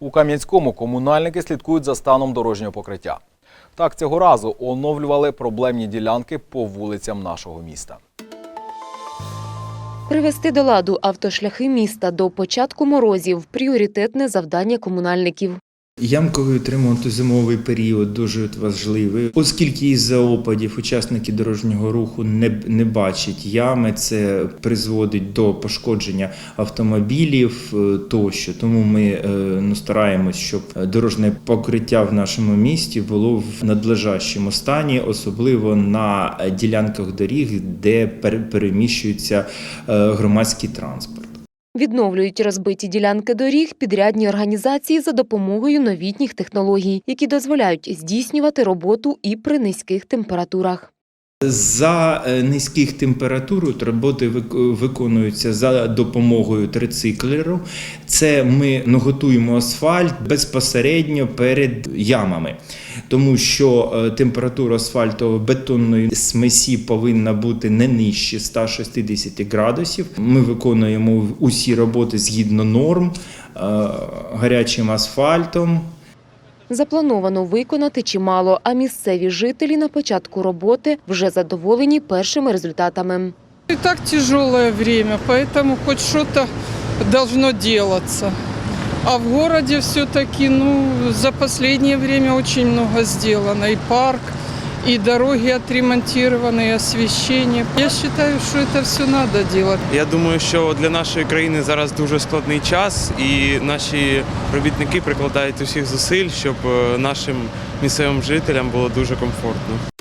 У Кам'янському комунальники слідкують за станом дорожнього покриття. Так, цього разу оновлювали проблемні ділянки по вулицям нашого міста. Привести до ладу автошляхи міста до початку морозів пріоритетне завдання комунальників. Ямковий ремонт зимовий період дуже важливий, оскільки із-за опадів учасники дорожнього руху не, не бачать ями, це призводить до пошкодження автомобілів е, тощо. Тому ми е, ну, стараємось, щоб дорожнє покриття в нашому місті було в надлежащому стані, особливо на ділянках доріг, де пере- переміщується е, громадський транспорт. Відновлюють розбиті ділянки доріг підрядні організації за допомогою новітніх технологій, які дозволяють здійснювати роботу і при низьких температурах. За е, низьких температур роботи виконуються за допомогою трициклеру. Це ми готуємо асфальт безпосередньо перед ямами, тому що е, температура асфальтово-бетонної смесі повинна бути не нижче 160 градусів. Ми виконуємо усі роботи згідно норм е, гарячим асфальтом. Заплановано виконати чимало, а місцеві жителі на початку роботи вже задоволені першими результатами. І так тяжелое время, поэтому хоть что-то должно. А в городе все-таки, ну, за последнее время очень много сделано. И парк, и дороги отремонтированы, и освещение. Я считаю, что это все надо делать. Я думаю, що для нашої країни зараз дуже складний час, і наші робітники прикладають усіх зусиль, щоб е, нашим місцевим жителям було дуже комфортно.